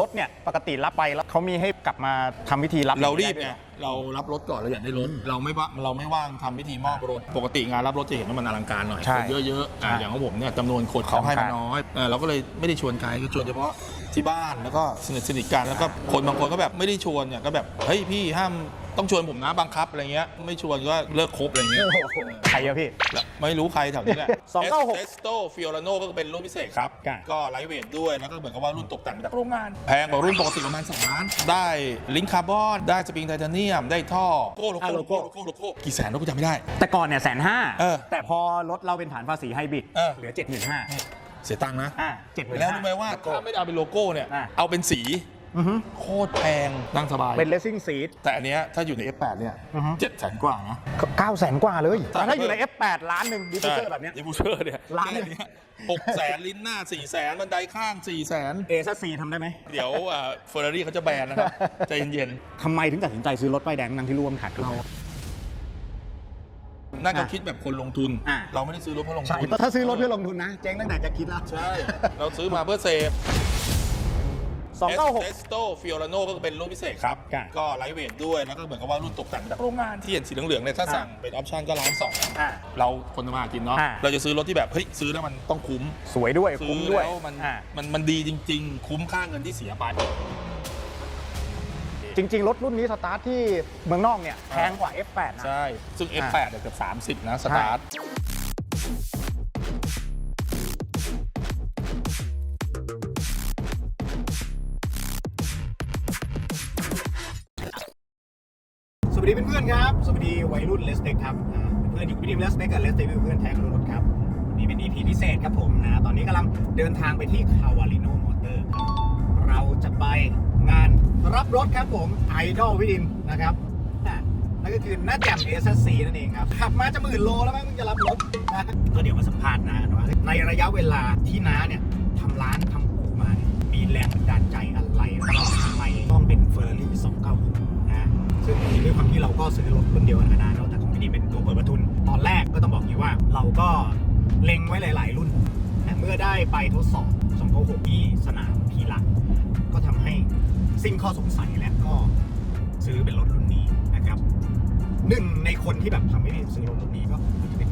รถเนี่ยปกติรับไปแล้วเขามีให้กลับมาทำพิธีรับเรารีบด้ไงด้วยหอเรารับรถก่อนเราอยากได้รถ เราไม่ว่าเราไม่ว่างทำพิธีมอบรถ ปกติงานรับรถจะเห็นว่ามันอลังการหน่อยใช่คนเยอะๆอะใช่อย่างของผมเนี่ยจำนวนคนเขาให้มาจำกัดน้อยเออเราก็เลยไม่ได้ชวนใครก็ชวนเฉพาะที่บ้านแล้วก็สนิทสนิทกันแล้วก็คนบางคนก็แบบไม่ได้ชวนเนี่ยก็แบบเฮ้ยพี่ห้าม ต้องชวนผมนะบังคับอะไรเงี้ยไม่ชวนก็เลิกคบอะไรเงี้ยใครอะพี่ แล้วไม่รู้ใครแถวนี้แหละ296 เอสโตฟิโอราโนก็เป็นรุ่นพิเศษครับ ครับ ก็ไลท์เวทด้วย แล้วก็เหมือนกับว่ารุ่นตกแต่งมาจากโรงงาน แพงกว่ารุ่นปกติประมาณ2ล้าน ได้ลิงค์คาร์บอน ได้สปริงไทเทเนียม ได้ท่อโก้โลอะโก้โลโลโก้ โก้โลโก้โลโก้กี่แสนแล้วกูจำไม่ได้ แต่ก่อนเนี่ยแสนห้าเออแต่พอรถเราเป็นฐานภาษีไฮบริดเออ เหลือเจ็ดหมื่นห้าเสียตังค์นะ อ่าเจ็ดหมื่นแล้วรู้ไหมว่าถ้าไม่ได้เอาเป็นโลโก้เนี่ย อะ เอาเป็นสีอือฮึ โคตรแพงนั่งสบาย เป็นเลสซิ่งซีทแต่อันเนี้ยถ้าอยู่ใน F8 เนี่ยอือฮึเจ็ดแสนกว่านะเก้าแสนกว่าเลยใช่แต่ถ้าอยู่ใน F8 ล้านหนึ่งดิฟเฟอร์แบบเนี้ย ดิฟูเซอร์เนี่ยล้านหนึ่ง หกแสนลิ้นหน้าสี่แสนบันไดข้างสี่แสนเอซัสซีทำได้ไหมเดี๋ยวเฟอร์รารี่เขาจะแบนนะครับ ใจเย็นทำไมถึงตัดสินใจซื้อรถป้ายแดงทั้งที่ร่วมขาดทุน ๆน่าจะอะคิดแบบคนลงทุน อะ เราไม่ได้ซื้อรถเพื่อลงใช่ทุนถ้าซื้อรถเพื่อลงทุนนะ เจ๊งตั้งแต่จะคิดแล้ว ใช่ เราซื้อมาเพื่อเซฟ สองเก้าหกเอสโตฟิโอราโนก็เป็นรุ่นพิเศษครับครับก็ไลท์เวทด้วย แล้วก็เหมือนกับว่ารุ่นตกแต่งมาจากโรงงานที่เห็นสีเหลืองๆเนี่ยถ้าสั่งเป็นออปชั่นก็ล้านสองอ่าเราคนทำมาหากินเนาะอะ เราจะซื้อรถที่แบบเฮ้ยซื้อแล้วมันต้องคุ้มสวยด้วยซื้คุ้มอด้วยแล้วมันอ่ามันมันดีจริง ๆ คุ้มค่าเงินที่เสียไป จริง ๆ รถรุ่นนี้สตาร์ทที่เมืองนอกเนี่ยแพงกว่า F8 นะ ใช่ ซึ่งอะ F8 เนี่ยเกือบ30 นะ สตาร์ท วัสดีเพื่อนๆครับ สวัสดีวัยรุ่นเลสเต็กครับเพื่อนอยู่กับพี่ดิมเลสเต็กกับเลสเต็กเพื่อนแท้กับรถครับนี่เป็น EP พิเศษครับผมนะตอนนี้กำลังเดินทางไปที่คาวาลิโนมอเตอร์ครับเราจะไปงานรับรถครับผมไอดอลพี่ดิมนะครับนั่นก็คือน้าแจ่มเอสซีนั่นเองครับขับมาจะหมื่นโลแล้วมั้งเพิ่งจะรับรถนะก็เดี๋ยวมาสัมภาษณ์น้ากันว่าในระยะเวลาที่น้าเนี่ยทำร้านทำอู่มาเนี่ยมีแรงบันดาลใจอะไรแล้วก็ทำไมต้องเป็นเฟอร์รารี่296นะ ซึ่งด้วยความที่เราก็ซื้อรถรุ่นเดียวกันมานานเนาะแต่ของพี่ดีเป็นตัวเปิดประทุน ตอนแรกก็ต้องบอกอย่างนี้ว่าเราก็เล็งไว้หลาย ๆ รุ่น แต่เมื่อได้ไปทดสอบ296ที่สนามพีหลัก ก็ทำให้สิ้นข้อสงสัยและก็ซื้อเป็นรถรุ่นนี้นะครับหนึ่งในคนที่แบบทำให้พี่ซื้อรถรุ่นนี้ก็จะเป็น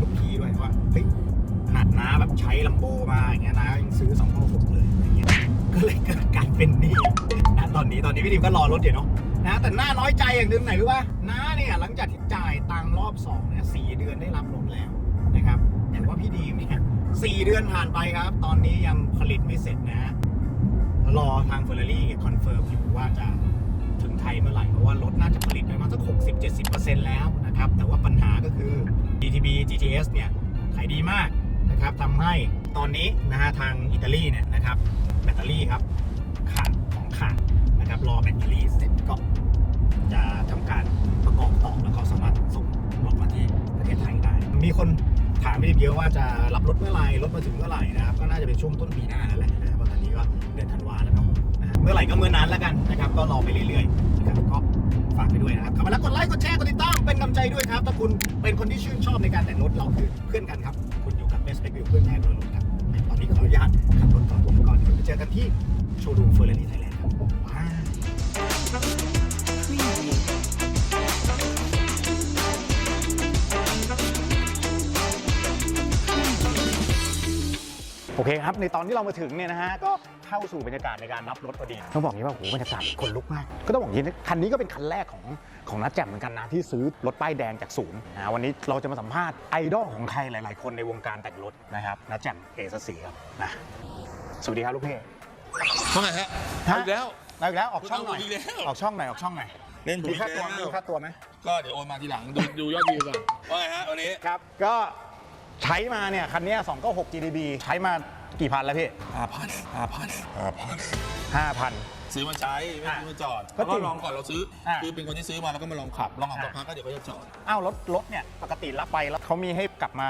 ลูกพี่ด้วยว่าเฮ้ยขนาดน้าแบบใช้ลัมโบมาอย่างเงี้ยนะยังซื้อ296เลยอย่างเงี้ยก็เลยเกิดการเป็นหนี้นะตอนนี้ตอนนี้พี่ดิมก็รอรถอยู่เนาะ นะแต่หน้าน้อยใจอย่างหนึงไหนรู้ป่ะน้าเนี่ยหลังจากที่จ่ายตังค์รอบสองเนี่ยสี่เดือนได้รับรถแล้วนะครับแต่ว่าพี่ดีมเนี่ยสี่เดือนผ่านไปครับ ตอนนี้ยังผลิตไม่เสร็จนะรอทางเฟอร์รารี่คอนเฟิร์มอยู่ว่าจะถึงไทยเมื่อไหร่เพราะว่ารถน่าจะผลิตไปประมาณสัก60-70%แล้วนะครับ แต่ว่าปัญหาก็คือ GTB GTS เนี่ยขายดีมากนะครับทำให้ตอนนี้นะฮะทางอิตาลีเนี่ยนะครับแบตเตอรี่ครับ นะครับ รอแบตเตอรี่เสร็จก็จะทำการประกอบต่อแล้วก็สามารถส่งรถมาที่ประเทศไทยได้ มีคนถามไม่เยอะว่าจะรับรถเมื่อไหร่รถมาถึงเมื่อไหร่นะครับก็น่าจะเป็นช่วงต้นปีหน้านั่นแหละนะครับเพราะตอนนี้ก็เดือนธันวาแล้วเนาะเมื่อไหร่ก็เมื่อนั้นแล้วกันนะครับ ก็รอไปเรื่อยๆนะครับก็ฝากไปด้วยนะครับข้ามาแล้วกดไลค์กดแชร์กดติดตามเป็นกำลังใจด้วยครับ ถ้าคุณเป็นคนที่ชื่นชอบในการแต่งรถเราคือเพื่อนกันครับ คุณอยู่กับ Best Spec View เพื่อนแท้ตัวรถครับตอนนี้ขออนุญาตขับรถก่อนผมก่อนเดี๋ยวไปเจอกันที่โชว์รูมเฟอร์รารี่ไทย แลนด์ครับว้าวโอเคครับ ในตอนที่เรามาถึงเนี่ยนะฮะก็เข้าสู่บรรยากาศในการรับรถพอดีต้องบอกอย่างนี้ว่าโอ้โหบรรยากาศคนลุกมาก ก็ต้องบอกอย่างนี้นะคันนี้ก็เป็นคันแรกของของนัดแจ่มเหมือนกันนะที่ซื้อรถป้ายแดงจากศูนย์นะวันนี้เราจะมาสัมภาษณ์ไอดอลของใครหลาย ๆ คนในวงการแต่งรถนะครับนัดแจ่มเอสสีครับนะสวัสดีครับลูกเพ่ ว่าไงฮะเอาอีกแล้วมาอีกแล้วออกช่องหน่อยเอาอีกแล้ว ออกช่องหน่อยออกช่องหน่อยเล่นผมมีอีกค่าตัวแล้วมีค่าตัวไหมก็เดี๋ยวโอนมาทีหลังดูดูยอดวิวก่อนว่าไงฮะวันนี้ครับ ก็ใช้มาเนี่ยคันเนี้ย296 GDB ใช้มากี่พันแล้วพี่ ห้าพันห้าพันห้าพัน5,000 ซื้อมาใช้ไม่ซื้อมาจอดก็แล้วจริก็งลองก่อนเราซื้ออะ คือเป็นคนที่ซื้อมาแล้วก็มาลองขับลองขับสักพักก็เดี๋ยวก็จะจอด อ้าวรถรถเนี่ยปกติรับไปแล้วเขามีให้กลับมา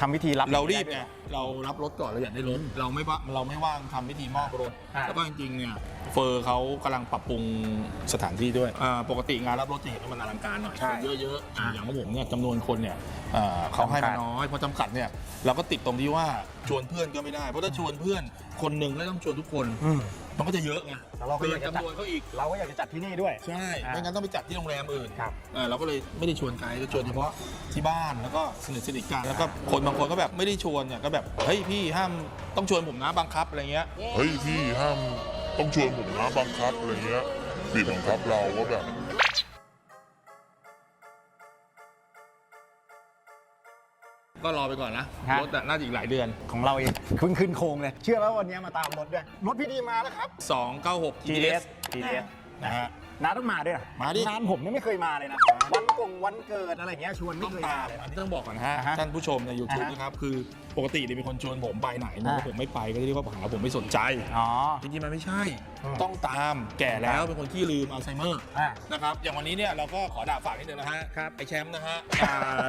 ทำพิธีรับเรารีบด้ไงด้วยหอเรารับรถก่อนเราอยากได้รถเราไม่ว่าเราไม่ว่างทำพิธีมอบรถอ่า แล้วก็จริงๆเนี่ย เฟอร์เขากำลังปรับปรุงสถานที่ด้วยอ่าปกติงานรับรถจะเห็นว่ามันอลังการหน่อยใช่คนเยอะๆอ่าอย่างของผมเนี่ยจำนวนคนเนี่ยอ่าเขาให้มาน้อยเพราะจำกัดเนี่ยเราก็ติดตรงที่ว่าชวนเพื่อนก็ไม่ได้ เพราะถ้าชวนเพื่อนคนหนึ่งแล้วต้องชวนทุกคนอืม มันก็จะเยอะไงแล้วเราก็เกิอยานกจะจัด จำนวนเขาอีก เราก็อยากจะจัดที่นี่ด้วย ใช่อ่าไม่งั้นต้องไปจัดที่โรงแรมอื่นครับเออเราก็เลยไม่ได้ชวนใครก็ชวนเฉพาะที่บ้านแล้วก็สนิทสนิทกันแล้วก็คนบางคนก็แบบไม่ได้ชวนเนี่ยก็แบบเฮ้ยพี่ห้ามต้องชวนผมนะบังคับอะไรเงี้ยเฮ้ยพี่ห้าม ต้องชวนผมนะบังคับอะไรเงี้ยบีบบังคับเราว่าแบบก็รอไปก่อนนะ ฮะ รถอะน่าจะอีกหลายเดือน ของเราเองขึ้นขึ้นโครงเลย เชื่อแล้ววันนี้มาตามรถด้วย รถพี่ดีมาแล้วครับ 296 GTS GTS นะฮะ น้าต้องมาด้วยเหรอมาดิ งานผมนี่ไม่เคยมาเลยนะ วันกงวันเกิดอะไรเงี้ยชวนไม่ต้องเคยตามมาเลยอันนี้ต้องบอกก่อนนะฮะอ่าฮะท่านผู้ชมใน YouTube อ่าฮะ นะครับคือปกติเนี่ยมีคนชวนผมไปไหนนะอ่าถ้าผมไม่ไปก็จะเรียกว่าหาผมไม่สนใจ อ๋อ จริงๆ มันไม่ใช่ อืม ต้องตามแก่แล้วเป็นคนที่ลืมอัลไซเมอร์อ่านะครับอย่างวันนี้เนี่ยเราก็ขอด่าฝากนิดนึงนะฮะครับไอแชมป์นะฮะ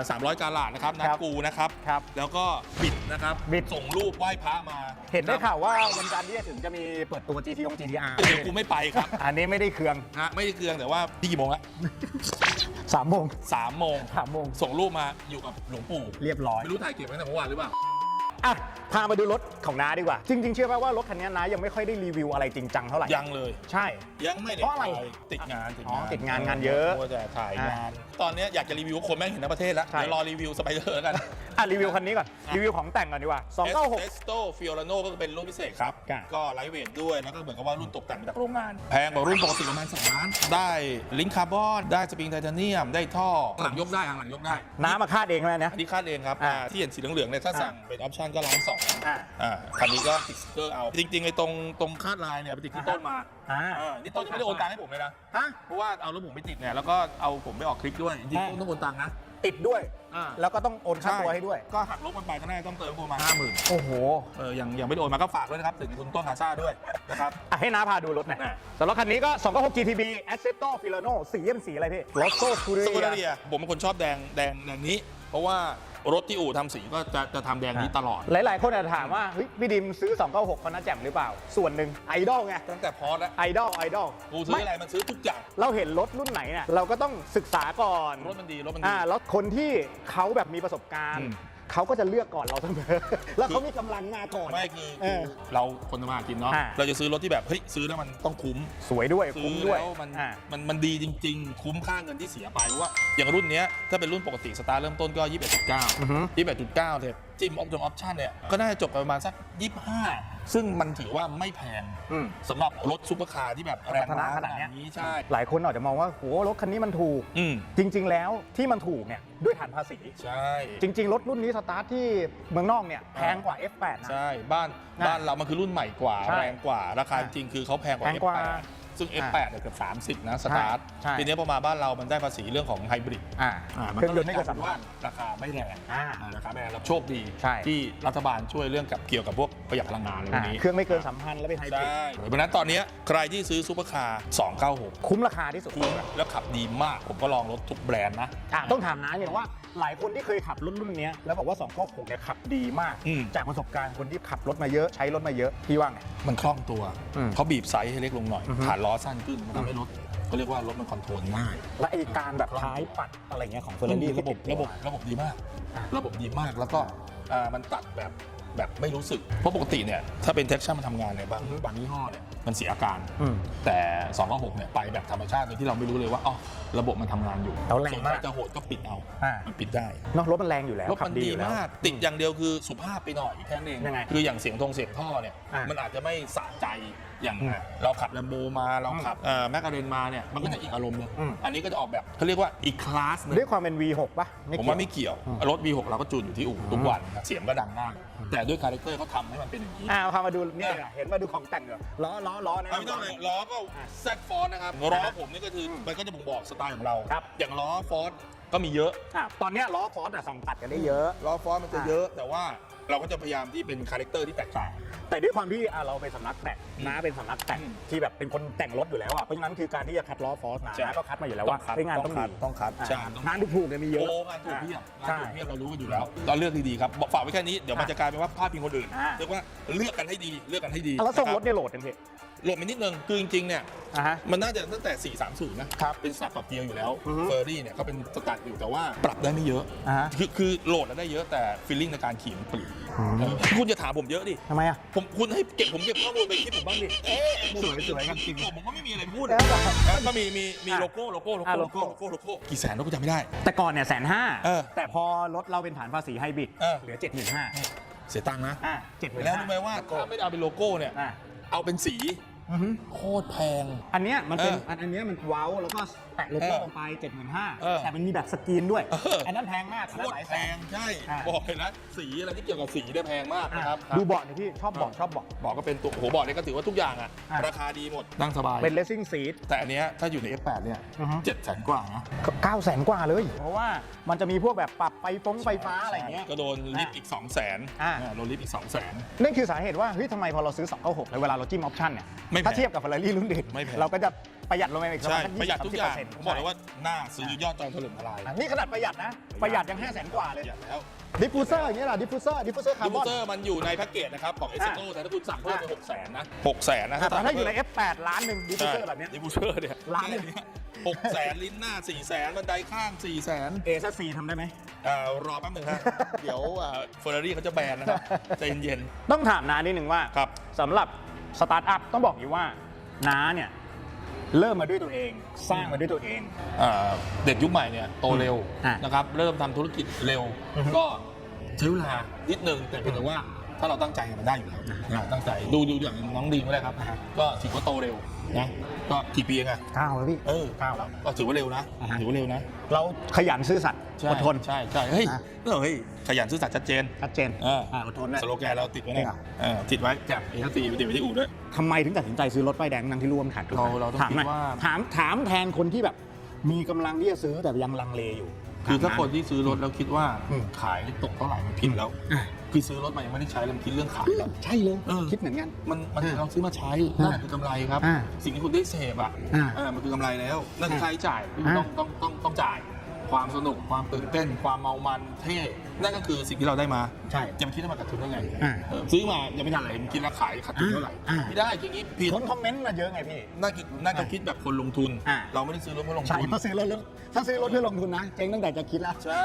สามร้อยกาลาดนะครับนัคดรับกูนะครับ ครับแล้วก็บิดนะครับบิด ส่งรูปไหว้พระมาเห็นได้ครับข่าวว่าวันจันทร์ที่จะถึงจะมีเปิดตัว GT อง GTR เดี๋ยวกูไม่ไปครับ อันนี้ไม่ได้เครื่อง ฮะไม่ได้เคืองแต่ว่าพี่กี่โมงละสามโมงสามโมงสามโมงส่งรูปมาอยู่กับหลวงปู่เรียบร้อย ไม่รู้ถ่ายเก็บไว้ตั้งแต่เมื่อวานหรือเปล่า อะ พามาดูรถของน้าดีกว่า จริง ๆ เชื่อไหมว่ารถคันนี้น้ายังไม่ค่อยได้รีวิวอะไรจริงจังเท่าไหร่ยังเลย ใช่ ยังไม่ได้เพราะอะไรปติดงานอ๋อติดงานงานเยอะมัวแต่ถ่ายงานตอนเนี้ยอยากจะรีวิวคนแม่งเห็นทั้งประเทศแล้วใช่ เดี๋ยวรอรีวิวสไปเดอร์แล้วกันอะรีวิวคันนี้ก่อนรีวิวของแต่งก่อนดีกว่า296เอสโตฟิโอราโนก็เป็นรุ่นพิเศษครับครับก็ไลท์เวทด้วยแล้วก็เหมือนกับว่ารุ่นตกแต่งมาจากโรงงาน แพงกว่ารุ่นปกติประมาณ2ล้าน ได้ลิงค์คาร์บอน ได้สปริงไทเทเนียม ได้ท่อหลังยกได้หลังยกได้น้ามาคาดเองใช่ไหมเนี่ยอันนี้คาดเองครับอ่าอ่าที่เห็นสีเหลืองๆเนี่ยถ้าสั่งเป็นออปชั่นก็ล้านสองอะอ่าคันนี้ก็ติดสติ๊กเกอร์เอา จริงๆไอ้ตรงตรงคาดลายเนี่ยไปติดที่ต้นมาอ่าเออนี่ต้นยังไม่ได้โอนตังค์ให้ผมเลยนะ ฮะเพราะว่าเอารถผมไปติดเนี่ยแล้วก็เอาผมไปออกคลิปด้วยจริงอ่าๆต้องโอนตังค์นะ ติดด้วย อ่า แล้วก็ต้องโอนค่าตัวให้ด้วย ก็หักลบมันไปก็น่าจะต้องเติมประมาณห้าหมื่นโอ้โหเออยังยังไม่ได้โอนมาก็ฝากด้วยนะครับ ถึงคุณต้นคาซ่าด้วยนะครับ อะให้น้าพาดูรถหน่อยอะ สำหรับคันนี้ก็296 GTB Assetto Filano สีเยี่ยมสีอะไรพี่ Rosso สกุล Scuderia เรียผมเป็นคนชอบแดงแดงแดงนี้ เพราะว่า รถที่อู่ทำสีก็จะจะทำแดงนี้ตลอด หลาย ๆ คนอาจจะถามว่าเฮ้ยพี่ดิมซื้อ 296เขาน่าแจ่มหรือเปล่า ส่วนหนึ่งไอดอลไง ตั้งแต่พอสแล้วไอดอลไอดอลกูซื้ออะไรมันซื้อทุกอย่าง เราเห็นรถรุ่นไหนเนี่ยเราก็ต้องศึกษาก่อน รถมันดีรถมันดี อ่าแล้วคนที่เขาแบบมีประสบการณ์อืม เขาก็จะเลือกก่อนเราเสมอ แล้วเขามีกำลังมาก่อน ไม่คือเอคืออเราคนทำมาหากินเนาะอ่า เราจะซื้อรถที่แบบเฮ้ยซื้อแล้วมันต้องคุ้มสวยด้วยซื้คุ้มอด้วยแล้วมันอ่า มันมันดีจริง ๆ คุ้มค่าเงินที่เสียไปเพราะว่าอย่างรุ่นเนี้ยถ้าเป็นรุ่นปกติสตาร์ทเริ่มต้นก็ 21.9 อือฮึ 21.9เลยจิ มออปชั่นออปชั่นเนี่ย ก็น่าจะจบไปประมาณสัก 25 ซึ่งมันถือว่าไม่แพงอืม สำหรับรถซุปเปอร์คาร์ที่แบบแรงพัฒนาม้ขนาดเนี้ยใช่ หลายคนอาจจะมองว่าโหรถคันนี้มันถูก อืมจริง ๆ แล้วที่มันถูกเนี่ยด้วยฐานภาษี ใช่ จริง ๆ รถรุ่นนี้สตาร์ทที่เมืองนอกเนี่ยแพงกว่า F8 นะ ใช่ บ้านนะบ้านเรามันคือรุ่นใหม่กว่า ใช่แรงกว่า ราคาอะจริงคือเขาแพงกว่า แพงกว่า F8 ซึ่งอะ F8 เนี่ยเกือบ 30 นะ สตาร์ท ใช่ทีนี้พอมาบ้านเรามันได้ภาษีเรื่องของไฮบริดอ่า อ่าเครื่องยนต์ไม่เกินสามว่าพัน ราคาไม่แรงอ่าอ่า ราคาไม่แรงเราโชคดี ใช่ ที่รัฐบาลช่วยเรื่องกับเกี่ยวกับพวกประหยัดพลังงานอะไรพวอ่ากนี้เครื่องไม่เกินสามพันแล้วเป็นไฮบริดใช่เพราะฉะนั้นตอนเนี้ยใครที่ซื้อซูเปอร์คาร์296คุ้มราคาที่สุด คุ้มแล้วขับดีมากผมก็ลองรถทุกแบรนด์นะ อะต้องถามน้าเนี่ยว่า หลายคนที่เคยขับรุ่นรุ่นเนี้ยแล้วบอกว่า2 9 6เนี่ยขับดีมาก อืม จากประสบการณ์คนที่ขับรถมาเยอะใช้รถมาเยอะพี่ว่าไง มันคล่องตัว อืมเขาบีบไซส์ให้เล็กลงหน่อย อือฮึ ฐานล้อสั้นขึ้นมันทำให้รถเขาเรียกว่ารถมันคอนโทรลง่ายและไอการแบบท้ายปัดอะไรเงี้ยของเฟอร์รารี่ระบบระบบระบบดีมากอะระบบดีมากแล้วก็อ่ามันตัดแบบ แบบไม่รู้สึก เพราะปกติเนี่ยถ้าเป็นเท็กชั่นมันทำงานเนี่ยบางบางยี่ห้อเนี่ยมันเสียอาการ อืม แต่296เนี่ยไปแบบธรรมชาติโดยที่เราไม่รู้เลยว่าอ๋อระบบมันทำงานอยู่แล้วแรงมากส่วนใคจะโหดก็ปิดเอา อ่ามันปิดได้ เนาะรถมันแรงอยู่แล้วรถขัมันบดีดีอยู่แล้ว มาก ติดอย่างเดียวคือสุภาพไปหน่อยแค่นั้นเองยังไงคืออย่างเสียงทงเสียงท่อเนี่ย อะมันอาจจะไม่สะใจอย่างอืมเราขับแลมโบมาเราขับแมคคาเรนมาเนี่ยมันก็จะอีกอารมณ์หนึงอืม อันนี้ก็จะออกแบบเขาเรียกว่าอีกคลาสหนึงด้วยความเป็น V6 ป่ะผมว่าไม่เกี่ยวรถ V6 เราก็จูนอยู่ที่อู่ทุกวันครับเสียงก็ดังมาก แต่ด้วยคาแรคเตอร์เขาทำให้มันเป็นอย่างนี้ อ่าพามาดูเนี่ยเห็นมาดูของแต่งเหรอล้อล้อล้อนะ ไม่ต้องเลยล้อก็แซดฟอร์นะครับล้อผมนี่ก็คือมันก็จะบ่งบอกสไตล์ของเรา ครับ อย่างล้อฟอร์ดก็มีเยอะอะตอนเนี้ยล้อฟอร์ดอะส่องตัดกันได้เยอะ ล้อฟอร์ดมันจะเยอะ แต่ว่าเราก็จะพยายามที่เป็นคาแรคเตอร์ที่แตกต่าง แต่ด้วยความที่อะเราเป็นสำนักแต่งอืมน้าเป็นสำนักแต่งอืมที่แบบเป็นคนแต่งรถอยู่แล้วอะเพราะฉะนั้นคือการที่จะคัดล้อฟอร์สนะใช่ น้าก็คัดมาอยู่แล้วว่าเฮ้ยงานต้องดีต้องคัดอะใช่ต้องงานถูกๆเนี่ยมีเยอะ โอ้งานถูกเพียบงานใช่ถูกเพียบเรารู้กันอยู่แล้วเราเลือกดีๆครับบอกฝากไว้แค่นี้เดี๋ยวมันจะกลายเป็นว่าพลาดพิงคนอื่นอ่า เรียกว่าเลือกกันให้ดีเลือกกันให้ดีอะแล้วส่งรถนะคบเนี่ยโหลดกันพี่โหลดไปนิดนึงคือจริงๆเนี่ยอ่าฮะ มันน่าจะตั้งแต่ 430 นะครับเป็นสับปรับเกียร์อยู่แล้วอือฮึ เฟอร์รี่เนี่ยเขาเป็นสตาร์ทอยู่แต่ว่าปรับได้ไม่เยอะ อ่าฮะ คือคือโหลดแล้วได้เยอะแต่ฟีลลิ่งในการขี่มันเปลี่ยนอืม เออคุณจะถามผมเยอะดิ ทำไมอะ ผมคุณให้เก็บผมเก็บข้อมูลไปคลิปผมบ้างดิสวยสวยครับจริงผมก็ไม่มีอะไรพูดแล้วแบบแล้วก็มีมีมีอะโลโก้โลโก้โลอะโก้โลโลโก้ โก้โลโก้โลโก้กี่แสนแล้วกูจำไม่ได้ แต่ก่อนเนี่ยแสนห้าเออแต่พอรถเราเป็นฐานภาษีไฮบริดเออ เหลือเจ็ดหมื่นห้าเสียตังค์นะ อ่าเจ็ดหมื่นแล้วห้ารู้ไหมว่าถ้าไม่ได้เอาเป็นโลโก้เนี่ย อ่าเอาเป็นสีอือฮึ โคตรแพง อันเนี้ยมันเป็นเอออั อันอันเนี้ยมันเว้าแล้วก็ แปะโลโก้เออลงไปเจ็ดหมื่นห้าเออ แต่มันมีแบบสกรีนด้วยเอออัอันนั้นแพงมากโคอันนั้นตหรลายแพแสนงใช่ อะบอกเลยนะ สีอะไรที่เกี่ยวกับสีเนี่ยแพงมากนะครับดูเบาะหน่อยพี่ชอบเบาะชอบเบาะ บอกก็เป็นตัวโอ้โหบอกเลยก็ถือว่าทุกอย่างอะอะ ราคาดีหมดนั่งสบาย เป็นเลสซิ่งซีทแต่อันเนี้ยถ้าอยู่ใน F8 เนี่ยอือฮึ เจ็ดแสนกว่านะเก้าแสนกว่าเลย เพราะว่ามันจะมีพวกแบบปรับไฟฟงไฟฟ้าอะไรอย่างเงี้ย ก็โดนลิฟต์อีก2 0 0 0 0นอะ โดนลิฟต์อีก 2 0 0 0 0น นั่นคือสาเหตุว่าเฮ้ยทำไมพอเราซื้อ 296 แล้วเวลาเราจิ้มออปชั่นเนี่ย ไม่แพงถ้าเทียบกับ Ferrari รุ่นอื่นไม่แพง เราก็จะประหยัดลงไปอีกใช่สักประหยัดทุกอย่าง 20-30%ผมบอกเลยว่าหน้าซื้อยอดจองถล่มทลายอะนี่ขนาดประหยัดนะ ประหยัดยัง5 0 0แสนกว่าเลยประหยัดแล้วดิฟฟูเซอร์อย่างเงี้ยล่ะดิฟฟูเซอร์ดิฟฟูเซอร์คาดิร์ฟบฟูอนเซอร์มันอยู่ในแพ็กเกจนะครับ ของ e x เ o แต่ถ้าคุณสั่งเพิ่มเป็น6 0 0 0 0นนะ6 0 0 0 0นนะแต่ถ้าอยู่ใน F8 ล้านหนึ่งดิฟฟูใช่เซอร์แบบเนี้ย ดิฟฟูเซอร์เนี่ยล้านหนึ่ง หกแสนลิ้นหน้า4 0 0 0 0 0บันไดข้าง4 0 0 0 0 0เอซัสซีทำได้ไหม เอ่อรอแป๊บหนึงฮะ เดี๋ยวเฟอร์รารี่เขาจะแบนนะครับใจเย็นต้องถามน้านิดนึงว่าครับ สำหรับสตาร์ทอัพต้องบอกอยู่ว่าน้าเนี่ย เริ่มมาด้วยตัวเอง สร้างมาด้วยตัวเองๆอ่าเด็กยุคใหม่เนี่ยโตเร็วอะนะครับเริ่มทำธุรกิจเร็ว อือฮึก็ใช้เวลานิดนึงแต่เพียงแต่ว่าถ้าเราตั้งใจมันได้อยู่แล้วนะตั้งใจดูดูอย่างน้องดีมก็ได้ครับ ก็ถือว่าโตเร็ว นะก็กี่ปีเองอะก้าวแล้วพี่ เออก้าวแล้วก็ถือว่าเร็วนะอ่าฮะ ถือว่าเร็วนะเราขยันซื่อสัตย์ใช่อดทน ใช่ใช่เฮ้ยอะเฮ้ยขยันซื่อสัตย์ชัดเจน ชัดเจนเอออ่า อดทนนะ สโลแกนเราติดไว้เนี่ยอะเออติดไว้แจกเอซีไปติดไว้ที่อู่ด้วย ทำไมถึงตัดสินใจซื้อรถป้ายแดงนั่งที่ร่วมขาดทุนเราเราต้องถามหน่อยคิดว่า ถามถามแทนคนที่แบบ มีกำลังที่จะซื้อแต่ยังลังเลอยู่คือถ้าถม คนที่ซื้อรถแล้วคิดว่าอืม ขายตกเท่าไหร่มันผิดแล้ว อะ คือซื้อรถมายังไม่ได้ใช้เลยมันคิดเรื่องขายแล้ว ใช่เลย เออ คิดเหมือนกัน มันมันอ่าเราซื้อมาใช้อ่านั่นคือกำไรครับ อ่าสิ่งที่คุณได้เสพอะอ่าเออมันคือกำไรแล้วนั่นคืออ่าค่าใช้จ่ายที่อ่า ต้องต้องต้องต้องจ่าย ความสนุกความตื่นเต้น ความเมามันเท่ นั่นก็คือสิ่งที่เราได้มาใช่จะมาคิดว่ามันขาดทุนได้ไงอ่า เออซื้อมายังไม่ทันอะไรมันคิดว่าขายขาดทุนเท่าไหร่อ่า ไม่ได้คิดงี้ผิดคนคอมเมนต์มาเยอะไงพี่ น่าคิดน่าจะคิดแบบคนลงทุน อ่า เราไม่ได้ซื้อรถเพื่อลงใช่ทุน ถ้าซื้อรถถ้าซื้อรถเพื่อลงทุนนะเจ๊งตั้งแต่จะคิดแล้ว ใช่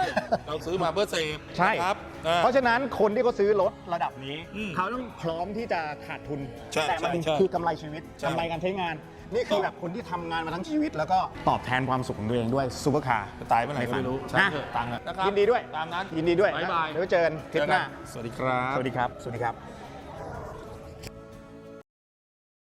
เราซื้อมาเพื่อเสพใช่ นะครับอ่า เพราะฉะนั้นคนที่เขาซื้อรถระดับนี้ อืมเขาต้องพร้อมที่จะขาดทุน ใช่แต่มันใช่ใช่คือกำไรชีวิตใช่ กำไรการใช้งาน นี่คือแบบคนที่ทำงานมาทั้งชีวิต แล้วก็ตอบแทนความสุขของตัวเองด้วยซูเปอร์คาร์ จะตายเมื่อไหร่ก็ไม่รู้นะใช่เถอะตังค์อะนะครับยินดีด้วย ตามนั้นยินดีด้วยบ๊ายบายเดี๋ยวเจอกันคลิปหน้าสวัสดีครับ สวัสดีครับ สวัสดีครับ